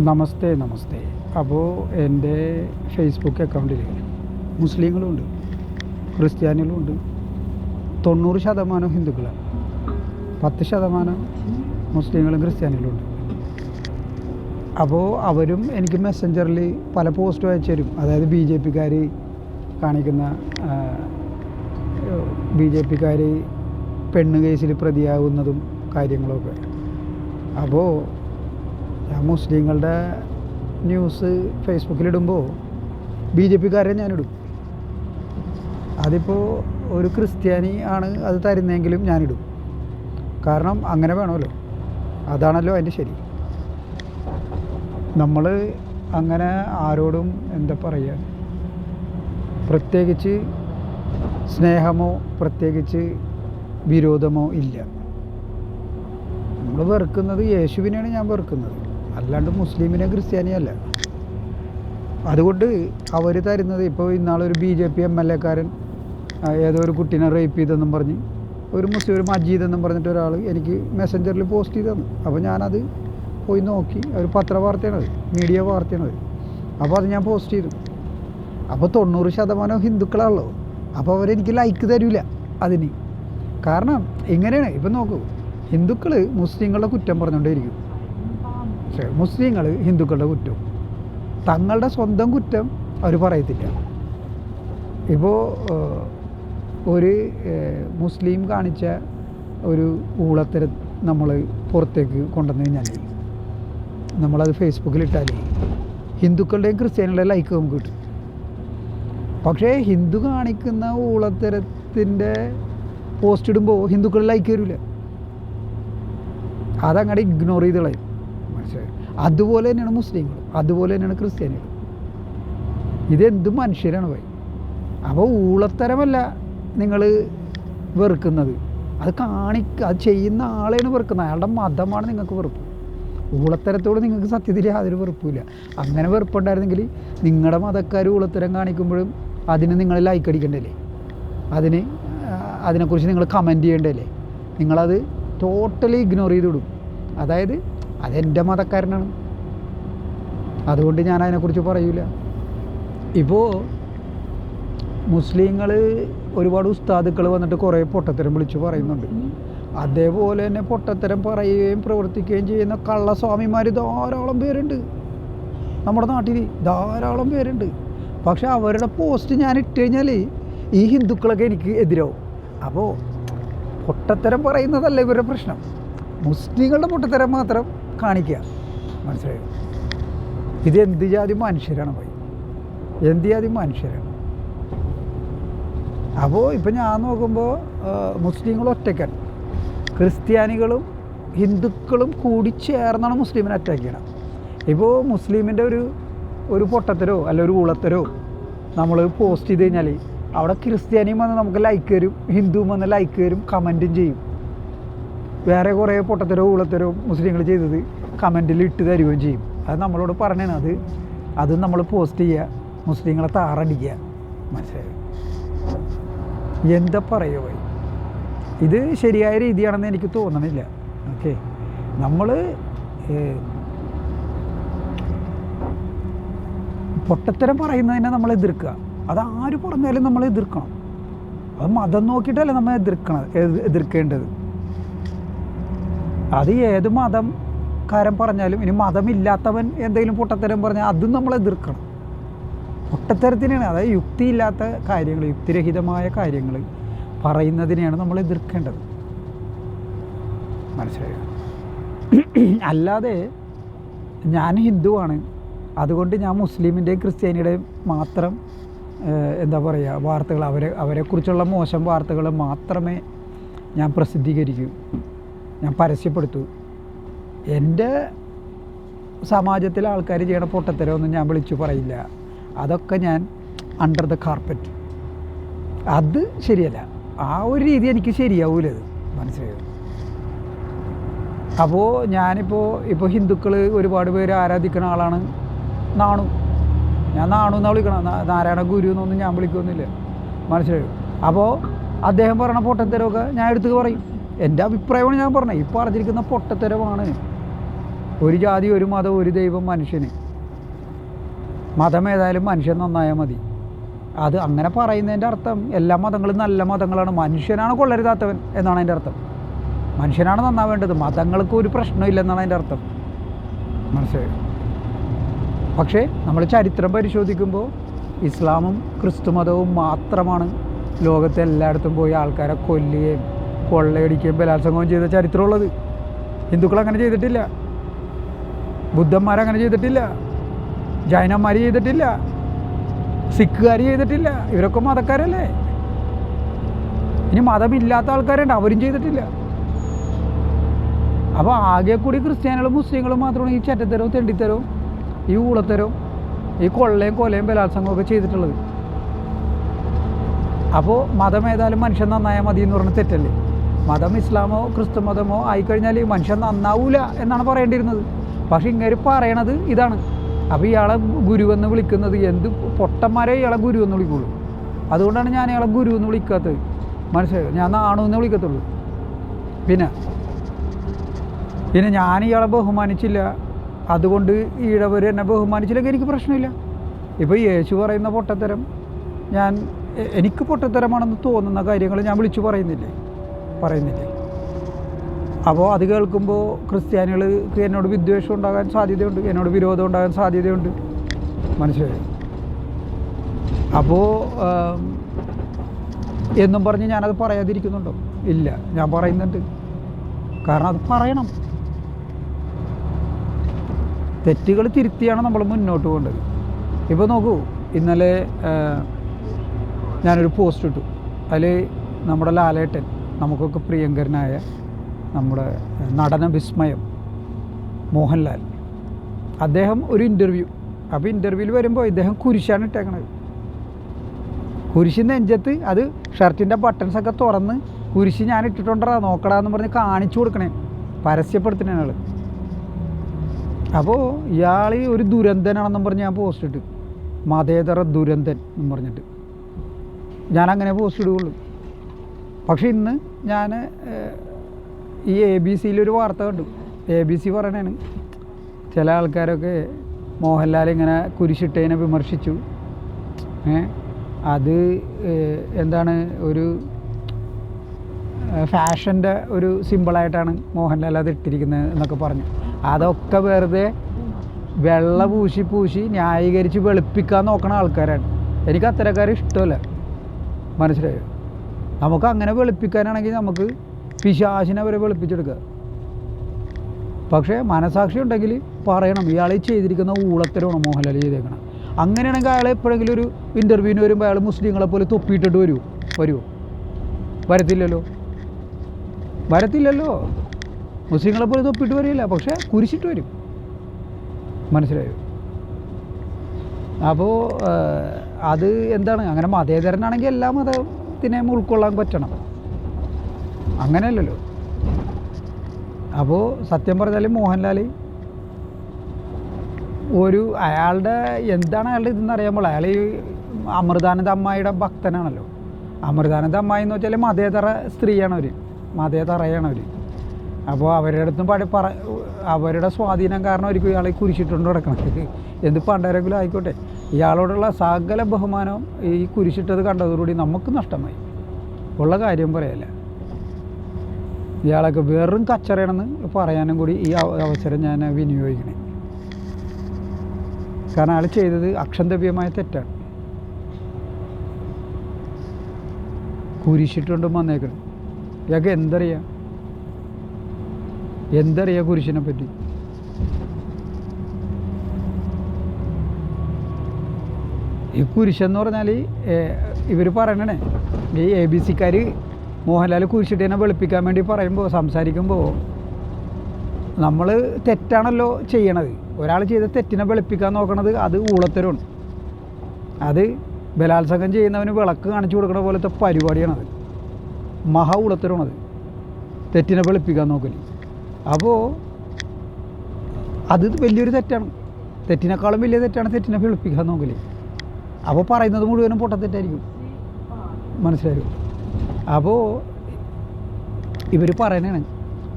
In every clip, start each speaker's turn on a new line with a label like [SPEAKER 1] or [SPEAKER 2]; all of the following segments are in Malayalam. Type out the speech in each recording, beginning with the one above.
[SPEAKER 1] നമസ്തേ നമസ്തേ. അപ്പോൾ എന്റെ ഫേസ്ബുക്ക് അക്കൗണ്ടിൽ മുസ്ലിങ്ങളുണ്ട് ക്രിസ്ത്യാനികളുണ്ട്. തൊണ്ണൂറ് ശതമാനം ഹിന്ദുക്കളാണ്. പത്ത് ശതമാനം മുസ്ലിങ്ങളും ക്രിസ്ത്യാനികളും ഉണ്ട് അപ്പോൾ അവരും എനിക്ക് മെസ്സഞ്ചറിൽ പല പോസ്റ്റും അയച്ചു തരും. അതായത് ബി ജെ പിക്കാർ കാണിക്കുന്ന ബി ജെ പിക്കാർ പെണ്ണ് കേസിൽ പ്രതിയാകുന്നതും കാര്യങ്ങളൊക്കെ. അപ്പോൾ ഞാൻ മുസ്ലിങ്ങളുടെ ന്യൂസ് ഫേസ്ബുക്കിലിടുമ്പോൾ ബി ജെ പിക്കാരെ ഞാനിടും. അതിപ്പോൾ ഒരു ക്രിസ്ത്യാനി ആണ് അത് തരുന്നതെങ്കിലും ഞാനിടും. കാരണം അങ്ങനെ വേണമല്ലോ. അതാണല്ലോ അതിന്റെ ശരി. നമ്മൾ അങ്ങനെ ആരോടും എന്താ പറയുക പ്രത്യേകിച്ച് സ്നേഹമോ പ്രത്യേകിച്ച് വിരോധമോ ഇല്ല. നമ്മൾ വെറുക്കുന്നത് യേശുവിനെയാണ് ഞാൻ വെറുക്കുന്നത്. അല്ലാണ്ട് മുസ്ലിമിനെ ക്രിസ്ത്യാനിയല്ല. അതുകൊണ്ട് അവർ തരുന്നത് ഇപ്പോൾ ഇന്നാളൊരു B J P M L എക്കാരൻ ഏതോ ഒരു കുട്ടീനെ റേപ്പ് ചെയ്തെന്നും പറഞ്ഞ് ഒരു മുസ്ലിം ഒരു മജീദ് എന്നും പറഞ്ഞിട്ട് ഒരാൾ എനിക്ക് മെസ്സഞ്ചറിൽ പോസ്റ്റ് ചെയ്ത് അപ്പോൾ ഞാനത് പോയി നോക്കി ഒരു പത്രവാർത്തയാണത് മീഡിയ വാർത്തയാണത് അപ്പോൾ അത്. ഞാൻ പോസ്റ്റ് ചെയ്തു. അപ്പോൾ തൊണ്ണൂറ് ശതമാനം ഹിന്ദുക്കളാണല്ലോ. അപ്പോൾ അവരെനിക്ക് ലൈക്ക് തരില്ല അതിന്. കാരണം ഇങ്ങനെയാണ് ഇപ്പം നോക്കൂ ഹിന്ദുക്കൾ മുസ്ലിങ്ങളുടെ കുറ്റം പറഞ്ഞുകൊണ്ടേയിരിക്കും പക്ഷേ മുസ്ലിങ്ങൾ ഹിന്ദുക്കളുടെ കുറ്റം. തങ്ങളുടെ സ്വന്തം കുറ്റം അവർ പറയത്തില്ല. ഇപ്പോൾ ഒരു മുസ്ലിം കാണിച്ച ഒരു ഊളത്തര നമ്മൾ പുറത്തേക്ക് കൊണ്ടുവന്നു കഴിഞ്ഞാൽ നമ്മളത് ഫേസ്ബുക്കിലിട്ടാൽ ഹിന്ദുക്കളുടെയും ക്രിസ്ത്യാനികളുടെയും ലൈക്ക് നമുക്ക് കിട്ടും. പക്ഷേ ഹിന്ദു കാണിക്കുന്ന ഊളത്തരത്തിന്റെ പോസ്റ്റ് ഇടുമ്പോൾ ഹിന്ദുക്കൾ ലൈക്ക് തരില്ല അതങ്ങനെ ഇഗ്നോർ ചെയ്ത് കളയും. അതുപോലെ തന്നെയാണ് മുസ്ലിങ്ങൾ അതുപോലെ തന്നെയാണ് ക്രിസ്ത്യാനികൾ. ഇതെന്ത് മനുഷ്യരാണ് പോയി? അപ്പോൾ ഊളത്തരമല്ല നിങ്ങൾ വെറുക്കുന്നത്. അത് കാണിക്ക അത് ചെയ്യുന്ന ആളെയാണ് വെറുക്കുന്നത്. അയാളുടെ മതമാണ് നിങ്ങൾക്ക് വെറുപ്പ്. ഊളത്തരത്തോട് നിങ്ങൾക്ക് സത്യത്തിൽ യാതൊരു വെറുപ്പില്ല അങ്ങനെ വെറുപ്പുണ്ടായിരുന്നെങ്കിൽ നിങ്ങളുടെ മതക്കാർ ഊളത്തരം കാണിക്കുമ്പോഴും അതിന് നിങ്ങൾ ലൈക്ക് അടിക്കണ്ടല്ലേ അതിന് അതിനെക്കുറിച്ച് നിങ്ങൾ കമന്റ് ചെയ്യണ്ടല്ലേ നിങ്ങളത് ടോട്ടലി ഇഗ്നോർ ചെയ്ത് വിടും. അതായത് അതെന്റെ മതക്കാരനാണ്. അതുകൊണ്ട് ഞാൻ അതിനെക്കുറിച്ച് പറയൂല. ഇപ്പോൾ മുസ്ലിങ്ങൾ ഒരുപാട് ഉസ്താദുക്കൾ വന്നിട്ട് കുറേ പൊട്ടത്തരം വിളിച്ചു പറയുന്നുണ്ട്. അതേപോലെ തന്നെ പൊട്ടത്തരം പറയുകയും പ്രവർത്തിക്കുകയും ചെയ്യുന്ന കള്ളസ്വാമിമാർ ധാരാളം പേരുണ്ട്. നമ്മുടെ നാട്ടിൽ ധാരാളം പേരുണ്ട്. പക്ഷെ അവരുടെ പോസ്റ്റ് ഞാൻ ഇട്ട് കഴിഞ്ഞാൽ ഈ ഹിന്ദുക്കളൊക്കെ എനിക്ക് എതിരാവും. അപ്പോൾ പൊട്ടത്തരം പറയുന്നതല്ല ഇവരുടെ പ്രശ്നം. മുസ്ലിങ്ങളുടെ പൊട്ടത്തരം മാത്രം കാണിക്കുക. മനസ്സിലായോ? ഇത് എന്ത് ജാതി മനുഷ്യരാണ് പോയി. എന്ത് ജാതി മനുഷ്യരാണ്. അപ്പോൾ ഇപ്പം ഞാൻ നോക്കുമ്പോൾ മുസ്ലിങ്ങൾ ഒറ്റയ്ക്കാണ്. ക്രിസ്ത്യാനികളും ഹിന്ദുക്കളും കൂടി ചേർന്നാണ് മുസ്ലിമിനെ അറ്റാക്ക് ചെയ്യണം. ഇപ്പോൾ മുസ്ലിമിന്റെ ഒരു ഒരു പൊട്ടത്തരോ അല്ല ഒരു ഊളത്തരോ നമ്മൾ പോസ്റ്റ് ചെയ്ത് കഴിഞ്ഞാൽ അവിടെ ക്രിസ്ത്യാനിയും വന്ന് നമുക്ക് ലൈക്ക് തരും ഹിന്ദുവും വന്ന് ലൈക്ക് തരും കമന്റും ചെയ്യും. വേറെ കുറേ പൊട്ടത്തരോ ഊളത്തരോ മുസ്ലിങ്ങൾ ചെയ്തത് കമന്റിൽ ഇട്ട് തരികയും ചെയ്യും. അത് നമ്മളോട് പറഞ്ഞാണ് അത് അത് നമ്മൾ പോസ്റ്റ് ചെയ്യുക. മുസ്ലിങ്ങളെ താറടിക്കുക. മനസ്സിലായി? എന്താ പറയുക ഇത് ശരിയായ രീതിയാണെന്ന് എനിക്ക് തോന്നണില്ല. ഓക്കെ? നമ്മൾ പൊട്ടത്തരം പറയുന്നതിനെ നമ്മൾ എതിർക്കുക. അത് ആര് പറഞ്ഞാലും നമ്മൾ എതിർക്കണം. അത് മതം നോക്കിയിട്ടല്ല നമ്മൾ എതിർക്കണം എതി- എതിർക്കേണ്ടത്. അത് ഏത് മതം കാരം പറഞ്ഞാലും ഇനി മതമില്ലാത്തവൻ എന്തെങ്കിലും പൊട്ടത്തരം പറഞ്ഞാൽ അതും നമ്മൾ എതിർക്കണം. പൊട്ടത്തരത്തിനാണ് അതായത് യുക്തിയില്ലാത്ത കാര്യങ്ങൾ യുക്തിരഹിതമായ കാര്യങ്ങൾ പറയുന്നതിനെയാണ് നമ്മൾ എതിർക്കേണ്ടത്. മനസ്സിലായോ? അല്ലാതെ ഞാൻ ഹിന്ദുവാണ്. അതുകൊണ്ട് ഞാൻ മുസ്ലിമിന്റെയും ക്രിസ്ത്യാനിയുടെയും മാത്രം എന്താ പറയുക വാർത്തകൾ അവരെ അവരെക്കുറിച്ചുള്ള മോശം വാർത്തകൾ മാത്രമേ ഞാൻ പ്രസിദ്ധീകരിക്കൂ. ഞാൻ പരസ്യപ്പെടുത്തു. എന്റെ സമാജത്തിലെ ആൾക്കാർ ചെയ്യണ പൊട്ടത്തരമൊന്നും ഞാൻ വിളിച്ചു പറയില്ല. അതൊക്കെ ഞാൻ അണ്ടർ ദ കാർപ്പറ്റ് അത് ശരിയല്ല. ആ ഒരു രീതി എനിക്ക് ശരിയാവൂലത് മനസ്സിലായോ? അപ്പോൾ ഞാനിപ്പോൾ ഇപ്പോൾ ഹിന്ദുക്കൾ ഒരുപാട് പേര് ആരാധിക്കുന്ന ആളാണ് നാണു. ഞാൻ നാണു എന്നാണ് വിളിക്കണം? നാരായണ ഗുരു എന്നൊന്നും ഞാൻ വിളിക്കുന്നില്ല മനസ്സിലായോ? അപ്പോൾ അദ്ദേഹം പറഞ്ഞ പൊട്ടത്തരമൊക്കെ ഞാൻ എടുത്ത് പറയും. എന്റെ അഭിപ്രായമാണ് ഞാൻ പറഞ്ഞത്. ഈ പറഞ്ഞിരിക്കുന്ന പൊട്ടത്തരമാണ്. ഒരു ജാതി ഒരു മതം ഒരു ദൈവം മനുഷ്യന്. മതമേതായാലും മനുഷ്യൻ നന്നായാൽ മതി. അത് അങ്ങനെ പറയുന്നതിന്റെ അർത്ഥം എല്ലാ മതങ്ങളും നല്ല മതങ്ങളാണ്. മനുഷ്യനാണ് കൊള്ളരുതാത്തവൻ എന്നാണ് അതിന്റെ അർത്ഥം. മനുഷ്യനാണ് നന്നാവേണ്ടത് മതങ്ങൾക്ക് ഒരു പ്രശ്നമില്ലെന്നാണ് അതിന്റെ അർത്ഥം. മനസ്സിലായി? പക്ഷേ നമ്മൾ ചരിത്രം പരിശോധിക്കുമ്പോൾ ഇസ്ലാമും ക്രിസ്തു മതവും മാത്രമാണ് ലോകത്തെ എല്ലായിടത്തും പോയി ആൾക്കാരെ കൊല്ലുകയും കൊള്ളയടിക്കുകയും ബലാത്സംഗവും ചെയ്ത ചരിത്രമുള്ളത്. ഹിന്ദുക്കൾ അങ്ങനെ ചെയ്തിട്ടില്ല. ബുദ്ധന്മാരങ്ങനെ ചെയ്തിട്ടില്ല. ജൈനന്മാർ ചെയ്തിട്ടില്ല. സിഖുകാർ ചെയ്തിട്ടില്ല. ഇവരൊക്കെ മതക്കാരല്ലേ? ഇനി മതമില്ലാത്ത ആൾക്കാരുണ്ട്. അവരും ചെയ്തിട്ടില്ല. അപ്പോൾ ആകെ കൂടി ക്രിസ്ത്യാനികളും മുസ്ലിങ്ങളും മാത്രമാണ് ഈ ചെറ്റത്തരവും തെണ്ടിത്തരവും ഈ ഊളത്തരവും ഈ കൊള്ളയും കൊലയും ബലാത്സംഗവും ഒക്കെ ചെയ്തിട്ടുള്ളത്. അപ്പോൾ മതം ഏതായാലും മനുഷ്യൻ നന്നായാൽ മതി എന്ന് പറഞ്ഞ തെറ്റല്ലേ? മതം ഇസ്ലാമോ ക്രിസ്തു മതമോ ആയിക്കഴിഞ്ഞാൽ മനുഷ്യൻ നന്നാവൂല എന്നാണ് പറയേണ്ടിയിരുന്നത്. പക്ഷെ ഇങ്ങനെ പറയണത് ഇതാണ്. അപ്പോൾ ഇയാളെ ഗുരുവെന്ന് വിളിക്കുന്നത് എന്ത് പൊട്ടന്മാരെ ഇയാളെ ഗുരുവെന്ന് വിളിക്കുള്ളൂ. അതുകൊണ്ടാണ് ഞാൻ ഇയാളെ ഗുരു എന്ന് വിളിക്കാത്തത്. മനസ്സിലായോ? ഞാൻ നാണു എന്ന് വിളിക്കത്തുള്ളൂ. പിന്നെ പിന്നെ ഞാൻ ഇയാളെ ബഹുമാനിച്ചില്ല. അതുകൊണ്ട് ഈഴവർ എന്നെ ബഹുമാനിച്ചില്ലെങ്കിൽ എനിക്ക് പ്രശ്നമില്ല. ഇപ്പോൾ യേശു പറയുന്ന പൊട്ടത്തരം ഞാൻ എനിക്ക് പൊട്ടത്തരമാണെന്ന് തോന്നുന്ന കാര്യങ്ങൾ ഞാൻ വിളിച്ചു പറയുന്നില്ലേ? പറയുന്നില്ലേ? അപ്പോൾ അത് കേൾക്കുമ്പോൾ ക്രിസ്ത്യാനികൾക്ക് എന്നോട് വിദ്വേഷം ഉണ്ടാകാൻ സാധ്യതയുണ്ട് എന്നോട് വിരോധം ഉണ്ടാകാൻ സാധ്യതയുണ്ട്. മനസ്സിലായി? അപ്പോൾ എന്നും പറഞ്ഞ് ഞാനത് പറയാതിരിക്കുന്നുണ്ടോ? ഇല്ല ഞാൻ പറയുന്നുണ്ട്. കാരണം അത് പറയണം. തെറ്റുകൾ തിരുത്തിയാണ് നമ്മൾ മുന്നോട്ട് പോകേണ്ടത്. ഇപ്പോൾ നോക്കൂ ഇന്നലെ ഞാനൊരു പോസ്റ്റ് ഇട്ടു. അതിൽ നമ്മുടെ ലാലേട്ടൻ നമുക്കൊക്കെ പ്രിയങ്കരനായ നമ്മുടെ നടന വിസ്മയം മോഹൻലാൽ. അദ്ദേഹം ഒരു ഇന്റർവ്യൂ അപ്പോൾ ഇന്റർവ്യൂവിൽ വരുമ്പോൾ ഇദ്ദേഹം കുരിശാണ് ഇട്ടേക്കണത്. കുരിശ് നെഞ്ചത്ത് അത് ഷർട്ടിന്റെ ബട്ടൺസൊക്കെ തുറന്ന് കുരിശ് ഞാൻ ഇട്ടിട്ടുണ്ടാ നോക്കടാന്ന് പറഞ്ഞ് കാണിച്ചു കൊടുക്കണേ. പരസ്യപ്പെടുത്തണേ ആൾ അപ്പോൾ ഇയാൾ ഒരു ദുരന്തനാണെന്നും പറഞ്ഞ് ഞാൻ പോസ്റ്റ് ഇട്ട്. മതേതര ദുരന്തൻ എന്ന് പറഞ്ഞിട്ട്. ഞാൻ അങ്ങനെ പോസ്റ്റ് ഇടുകയുള്ളൂ. പക്ഷെ ഇന്ന് ഞാൻ ഈ എ ബി സിയിലൊരു വാർത്ത കണ്ടു. എ ബി സി പറയണേണ്. ചില ആൾക്കാരൊക്കെ മോഹൻലാൽ ഇങ്ങനെ കുരിശിട്ടതിനെ വിമർശിച്ചു. അത് എന്താണ് ഒരു ഫാഷന്റെ ഒരു സിമ്പിളായിട്ടാണ് മോഹൻലാൽ അത് ഇട്ടിരിക്കുന്നത് എന്നൊക്കെ പറഞ്ഞു. അതൊക്കെ വെറുതെ വെള്ള പൂശി പൂശി ന്യായീകരിച്ച് വെളുപ്പിക്കാൻ നോക്കണ ആൾക്കാരാണ്. എനിക്ക് അത്തരക്കാർ ഇഷ്ടമല്ല. മനസ്സിലായോ? നമുക്ക് അങ്ങനെ വെളുപ്പിക്കാനാണെങ്കിൽ നമുക്ക് പിശാശിനെ വരെ വെളുപ്പിച്ചെടുക്കുക. പക്ഷേ മനസാക്ഷി ഉണ്ടെങ്കിൽ പറയണം ഇയാൾ ചെയ്തിരിക്കുന്ന ഊളത്തരമാണ് മോഹൻലാൽ ചെയ്തേക്കണം അങ്ങനെയാണെങ്കിൽ അയാൾ എപ്പോഴെങ്കിലും ഒരു ഇന്റർവ്യൂവിന് വരുമ്പോൾ അയാൾ മുസ്ലിങ്ങളെ പോലെ തൊപ്പിയിട്ടിട്ട് വരുമോ വരുമോ വരത്തില്ലല്ലോ. വരത്തില്ലല്ലോ. മുസ്ലിങ്ങളെ പോലെ തൊപ്പിട്ട് വരില്ല പക്ഷേ കുരിശിട്ട് വരും. മനസ്സിലായോ? അപ്പോൾ അത് എന്താണ്? അങ്ങനെ മതേതരനാണെങ്കിൽ എല്ലാ മതത്തിനെയും ഉൾക്കൊള്ളാൻ പറ്റണം. അങ്ങനെയല്ലല്ലോ. അപ്പോൾ സത്യം പറഞ്ഞാൽ മോഹൻലാൽ ഒരു അയാളുടെ എന്താണ് അയാളുടെ ഇതെന്ന് അറിയുമ്പോൾ അയാൾ ഈ അമൃതാനന്ദ അമ്മായിയുടെ ഭക്തനാണല്ലോ. അമൃതാനന്ദ അമ്മായി എന്ന് വെച്ചാൽ മതേതറ സ്ത്രീയാണ് അവർ മതേതറയാണ് അവർ അപ്പോൾ അവരുടെ അടുത്തും പാടി പറ അവരുടെ സ്വാധീനം കാരണം ആയിരിക്കും ഇയാളെ കുരിശിട്ടുകൊണ്ട് കിടക്കണത് എന്ത് പണ്ടാരെങ്കിലും ആയിക്കോട്ടെ. ഇയാളോടുള്ള സകല ബഹുമാനവും ഈ കുരിശിട്ടത് കണ്ടതോടുകൂടി നമുക്ക് നഷ്ടമായി. ഉള്ള കാര്യം പറയല്ല. ഇയാളൊക്കെ വെറും കച്ചറയാണെന്ന് പറയാനും കൂടി ഈ അവസരം ഞാൻ വിനിയോഗിക്കണേ. കാരണം അയാൾ ചെയ്തത് അക്ഷന്തവ്യമായ തെറ്റാണ്. കുരിശിട്ടുകൊണ്ട് വന്നേക്കണം. ഇയാൾക്ക് എന്തറിയാം? എന്തറിയാം കുരിശിനെ പറ്റി? ഈ കുരിശെന്ന് പറഞ്ഞാൽ ഇവർ പറയണേ ഈ എ ബി സിക്കാർ മോഹൻലാൽ കുരിശിട്ടിനെ വെളുപ്പിക്കാൻ വേണ്ടി പറയുമ്പോൾ സംസാരിക്കുമ്പോൾ നമ്മൾ തെറ്റാണല്ലോ ചെയ്യണത്. ഒരാൾ ചെയ്ത തെറ്റിനെ വെളുപ്പിക്കാൻ നോക്കണത് അത് ഊളത്തരമാണ്. അത് ബലാത്സംഗം ചെയ്യുന്നവന് വിളക്ക് കാണിച്ചു കൊടുക്കണ പോലത്തെ പരിപാടിയാണത് മഹാ ഊളത്തരമാണത് തെറ്റിനെ വെളുപ്പിക്കാൻ നോക്കൽ അപ്പോൾ അത് വലിയൊരു തെറ്റാണ്. തെറ്റിനേക്കാളും വലിയ തെറ്റാണ് തെറ്റിനെ വെളുപ്പിക്കാൻ നോക്കൽ അപ്പോൾ പറയുന്നത് മുഴുവനും പൊട്ടത്തെറ്റായിരിക്കും. മനസ്സിലായോ? അപ്പോൾ ഇവർ പറയണേ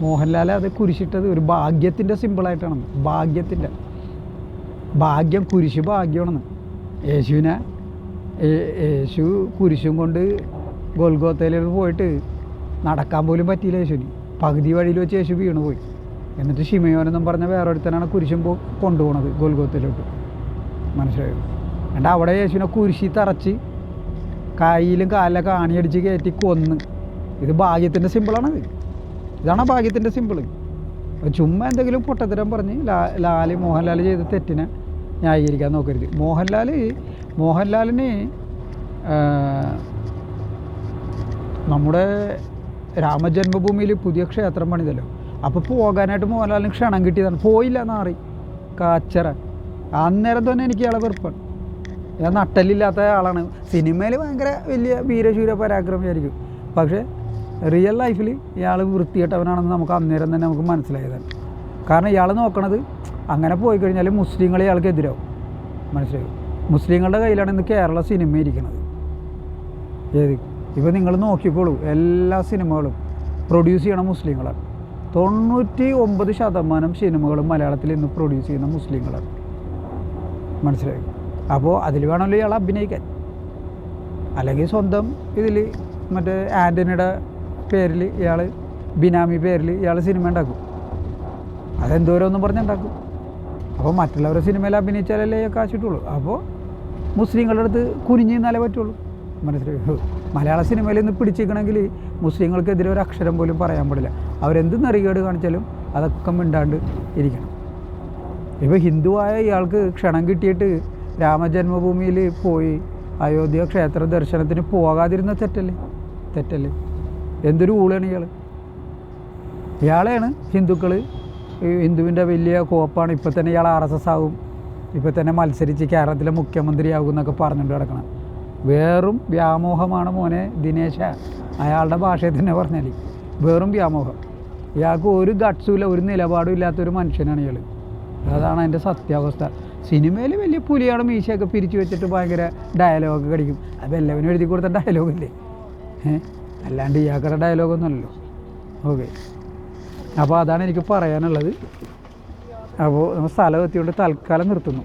[SPEAKER 1] മോഹൻലാൽ അത് കുരിശിട്ടത് ഒരു ഭാഗ്യത്തിന്റെ സിമ്പിളായിട്ടാണ് ഭാഗ്യത്തിന്റെ ഭാഗ്യം കുരിശ് ഭാഗ്യമാണെന്ന്. യേശുവിനെ യേശു കുരിശും കൊണ്ട് ഗോൽഗോത്തയിലേക്ക് പോയിട്ട് നടക്കാൻ പോലും പറ്റിയില്ല യേശുവിന്. പകുതി വഴിയിൽ വെച്ച് യേശു വീണു പോയി. എന്നിട്ട് ഷിമയോനെന്നും പറഞ്ഞ വേറൊരുത്തനാണ് കുരിശും പോ കൊണ്ടുപോണത് ഗോൽഗോത്തയിലോട്ട്. മനസ്സിലായോ? എന്നിട്ട് അവിടെ യേശുവിനെ കുരിശി തറച്ച് കയ്യിലും കാലിലൊക്കെ ആണിയടിച്ച് കയറ്റി കൊന്ന്. ഇത് ഭാഗ്യത്തിന്റെ സിമ്പിളാണത് ഇതാണ് ഭാഗ്യത്തിന്റെ സിമ്പിൾ ചുമ്മാ എന്തെങ്കിലും പൊട്ടത്തരം പറഞ്ഞ് ലാ ലാൽ മോഹൻലാൽ ചെയ്ത തെറ്റിനെ ന്യായീകരിക്കാൻ നോക്കരുത്. മോഹൻലാൽ മോഹൻലാലിന് നമ്മുടെ രാമജന്മഭൂമിയിൽ പുതിയ ക്ഷേത്രം പണിതല്ലോ. അപ്പോൾ പോകാനായിട്ട് മോഹൻലാലിന് ക്ഷണം കിട്ടിയതാണ്. പോയില്ല നാറി കാച്ചറ. അന്നേരം തന്നെ എനിക്ക് ഇയാളെ വെറുപ്പാണ്. ഞാൻ നട്ടലില്ലാത്ത ആളാണ്. സിനിമയിൽ ഭയങ്കര വലിയ വീരശൂര പരാക്രമിയായിരിക്കും പക്ഷേ റിയൽ ലൈഫിൽ ഇയാൾ വൃത്തികെട്ടവനാണെന്ന് നമുക്ക് അന്നേരം തന്നെ നമുക്ക് മനസ്സിലായതാണ് കാരണം ഇയാൾ നോക്കണത് അങ്ങനെ പോയി കഴിഞ്ഞാൽ മുസ്ലിങ്ങളെ ഇയാൾക്ക് എതിരാവും. മനസ്സിലായി? മുസ്ലിങ്ങളുടെ കയ്യിലാണ് ഇന്ന് കേരള സിനിമ ഇരിക്കുന്നത് ഏത്? ഇപ്പോൾ നിങ്ങൾ നോക്കിക്കോളൂ. എല്ലാ സിനിമകളും പ്രൊഡ്യൂസ് ചെയ്യണ മുസ്ലിങ്ങളാണ്. തൊണ്ണൂറ്റി ഒമ്പത് ശതമാനം സിനിമകളും മലയാളത്തിൽ ഇന്ന് പ്രൊഡ്യൂസ് ചെയ്യുന്ന മുസ്ലിങ്ങളാണ്. മനസ്സിലായി? അപ്പോൾ അതിൽ വേണമല്ലോ ഇയാൾ അഭിനയിക്കാൻ. അല്ലെങ്കിൽ സ്വന്തം ഇതിൽ മറ്റേ ആന്റണിയുടെ പേരിൽ ഇയാൾ ബിനാമി പേരിൽ ഇയാൾ സിനിമ ഉണ്ടാക്കും. അതെന്തോരോന്നും പറഞ്ഞുണ്ടാക്കും അപ്പോൾ മറ്റുള്ളവരുടെ സിനിമയിൽ അഭിനയിച്ചാലല്ലേ കാശ് അപ്പോൾ മുസ്ലിങ്ങളുടെ അടുത്ത് കുനിഞ്ഞ് നിന്നാലേ പറ്റുള്ളൂ. മനസ്സിലായി? മലയാള സിനിമയിൽ നിന്ന് പിടിച്ചിരിക്കണമെങ്കിൽ മുസ്ലിങ്ങൾക്കെതിരെ ഒരു അക്ഷരം പോലും പറയാൻ പാടില്ല. അവരെന്ത് നെറികേട് കാണിച്ചാലും അതൊക്കെ മിണ്ടാണ്ട് ഇരിക്കണം. ഇപ്പോൾ ഹിന്ദുവായ ഇയാൾക്ക് ക്ഷണം കിട്ടിയിട്ട് രാമജന്മഭൂമിയിൽ പോയി അയോധ്യ ക്ഷേത്ര ദർശനത്തിന് പോകാതിരുന്ന തെറ്റല്ലേ? തെറ്റല്ലേ? എന്തൊരു ഊളാണ് ഇയാൾ ഇയാളെയാണ് ഹിന്ദുക്കൾ ഹിന്ദുവിന്റെ വലിയ കോപ്പാണ്. ഇപ്പം തന്നെ ഇയാൾ ആർ എസ് എസ് ആകും ഇപ്പം തന്നെ മത്സരിച്ച് കേരളത്തിലെ മുഖ്യമന്ത്രിയാകും എന്നൊക്കെ പറഞ്ഞുകൊണ്ട് കിടക്കണം വേറും വ്യാമോഹമാണ് മോനെ ദിനേശ. അയാളുടെ ഭാഷയിൽ തന്നെ പറഞ്ഞാൽ വെറും വ്യാമോഹം. ഇയാൾക്ക് ഒരു ഗട്ട്സും ഇല്ല ഒരു നിലപാടും ഇല്ലാത്തൊരു മനുഷ്യനാണ് ഇയാൾ അതാണ് അതിന്റെ സത്യാവസ്ഥ. സിനിമയിൽ വലിയ പുലിയാണ് മീശയൊക്കെ പിരിച്ചു വെച്ചിട്ട് ഭയങ്കര ഡയലോഗ് കടിക്കും അത് എല്ലാവരും എഴുതി കൊടുത്ത ഡയലോഗല്ലേ ഏഹ് അല്ലാണ്ട് ഇയാൾക്കുടെ ഡയലോഗൊന്നുമല്ലല്ലോ ഓക്കെ അപ്പോൾ അതാണ് എനിക്ക് പറയാനുള്ളത്. അപ്പോൾ നമ്മൾ സ്ഥലം എത്തിയോണ്ട് തൽക്കാലം നിർത്തുന്നു.